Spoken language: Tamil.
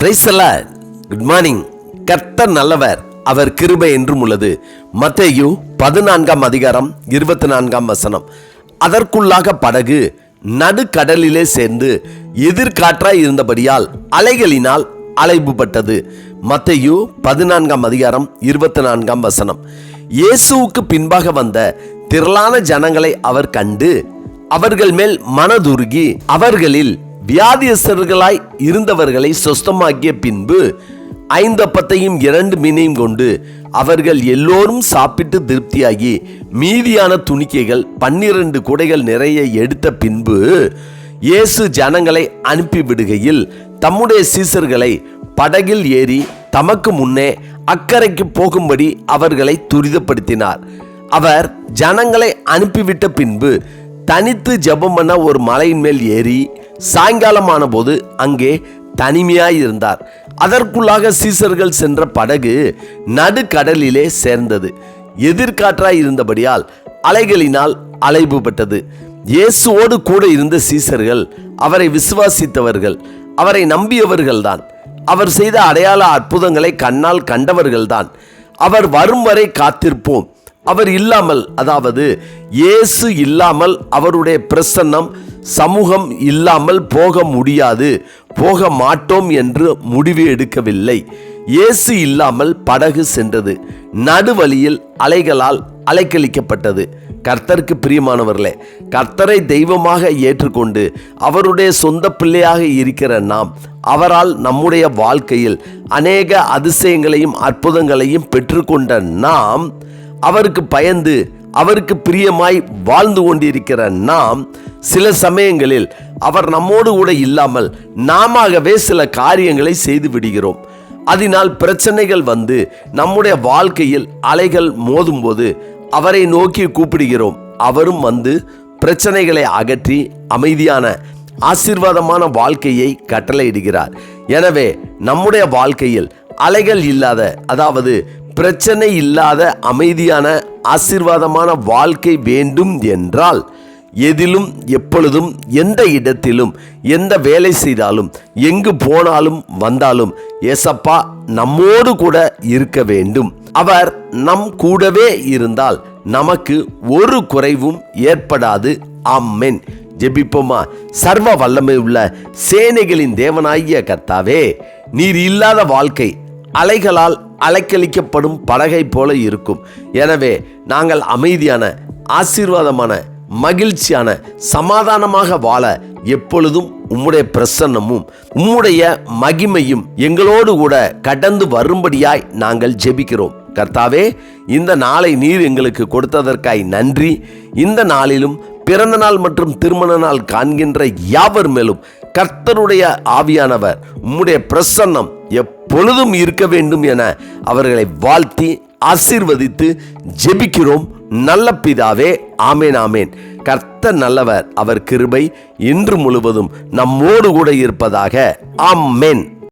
குட் மார்னிங் கர்த்தர் நல்லவர். அவர் கிருபை என்றும் உள்ளது. மத்தேயு பதினான்காம் அதிகாரம் இருபத்தி நான்காம் வசனம். அதற்குள்ளாக படகு நடுக்கடலிலே சேர்ந்து எதிர்காற்றாய் இருந்தபடியால் அலைகளினால் அலைபுபட்டது. மத்தையு பதினான்காம் அதிகாரம் இருபத்தி நான்காம் வசனம். இயேசுவுக்கு பின்பாக வந்த திரளான ஜனங்களை அவர் கண்டு அவர்கள் மேல் மனதுருகி அவர்களில் வியாதியஸ்தர்களாய் இருந்தவர்களை சொஸ்தமாக்கிய பின்பு ஐந்தப்பத்தையும் இரண்டு மீனையும் கொண்டு அவர்கள் எல்லோரும் சாப்பிட்டு திருப்தியாகி மீதியான துணிக்கைகள் பன்னிரண்டு குடைகள் நிறைய எடுத்த பின்பு இயேசு ஜனங்களை அனுப்பிவிடுகையில் தம்முடைய சீசர்களை படகில் ஏறி தமக்கு முன்னே அக்கறைக்கு போகும்படி அவர்களை துரிதப்படுத்தினார். அவர் ஜனங்களை அனுப்பிவிட்ட பின்பு தனித்து ஜெபம் பண்ண ஒரு மலையின் மேல் ஏறி சாயங்காலமான போது அங்கே தனிமையாய் இருந்தார் அதற்குள்ளாக சீசர்கள் சென்ற படகு நடுக்கடலிலே சேர்ந்தது. எதிர்காற்றாய் இருந்தபடியால் அலைகளினால் அலைபுபட்டது இயேசுவோடு கூட இருந்த சீசர்கள் அவரை விசுவாசித்தவர்கள் அவரை நம்பியவர்கள்தான். அவர் செய்த அடையாள அற்புதங்களை கண்ணால் கண்டவர்கள்தான். அவர் வரும் வரை காத்திருப்போம். அவர் இல்லாமல் அதாவது இயேசு இல்லாமல் அவருடைய பிரசன்னம் சமூகம் இல்லாமல் போக முடியாது போக மாட்டோம் என்று முடிவு எடுக்கவில்லை. இயேசு இல்லாமல் படகு சென்றது நடுவழியில் அலைகளால் அலைக்கழிக்கப்பட்டது. கர்த்தருக்கு பிரியமானவர்களே கர்த்தரை தெய்வமாக ஏற்றுக்கொண்டு அவருடைய சொந்த பிள்ளையாக இருக்கிற நாம் அவரால் நம்முடைய வாழ்க்கையில் அநேக அதிசயங்களையும் அற்புதங்களையும் பெற்றுக்கொண்ட நாம் அவருக்கு பயந்து அவருக்கு பிரியமாய் வாழ்ந்து கொண்டிருக்கிற நாம் சில சமயங்களில் அவர் நம்மோடு கூட இல்லாமல் நாமவே சில காரியங்களை செய்து விடுகிறோம். அதனால் பிரச்சனைகள் வந்து நம்முடைய வாழ்க்கையில் அலைகள் மோதும்போது அவரை நோக்கி கூப்பிடுகிறோம். அவரும் வந்து பிரச்சனைகளை அகற்றி அமைதியான ஆசீர்வாதமான வாழ்க்கையை கட்டளையிடுகிறார். எனவே நம்முடைய வாழ்க்கையில் அலைகள் இல்லாத அதாவது பிரச்சனை இல்லாத அமைதியான ஆசீர்வாதமான வாழ்க்கை வேண்டும் என்றால் எதிலும் எப்பொழுதும் எந்த இடத்திலும் எந்த வேலை செய்தாலும் எங்கு போனாலும் வந்தாலும் ஏசப்பா நம்மோடு கூட இருக்க வேண்டும். அவர் நம் கூடவே இருந்தால் நமக்கு ஒரு குறைவும் ஏற்படாது. ஆம்மென் ஜெபிப்போமா? சர்வ வல்லமை உள்ள சேனைகளின் தேவனாகிய கர்த்தாவே நீர் இல்லாத வாழ்க்கை அலைகளால் அலைக்கழிக்கப்படும் படகை போல இருக்கும். எனவே நாங்கள் அமைதியான ஆசீர்வாதமான மகிழ்ச்சியான சமாதானமாக வாழ எப்பொழுதும் உம்முடைய பிரசன்னமும் உம்முடைய மகிமையும் எங்களோடு கூட கடந்து வரும்படியாய் நாங்கள் ஜெபிக்கிறோம். கர்த்தாவே இந்த நாளை நீர் எங்களுக்கு கொடுத்ததற்காய் நன்றி. இந்த நாளிலும் பிறந்த நாள் மற்றும் திருமண நாள் காண்கின்ற யாவர் மேலும் கர்த்தருடைய ஆவியானவர் உம்முடைய பிரசன்னம் எப்பொழுதும் இருக்க வேண்டும் என அவர்களை வாழ்த்தி ஆசீர்வதித்து ஜெபிக்கிறோம். நல்ல பிதாவே ஆமேன் ஆமேன். கர்த்த நல்லவர் அவர் கிருபை இன்று முழுவதும் நம்மோடு கூட இருப்பதாக. ஆமென்.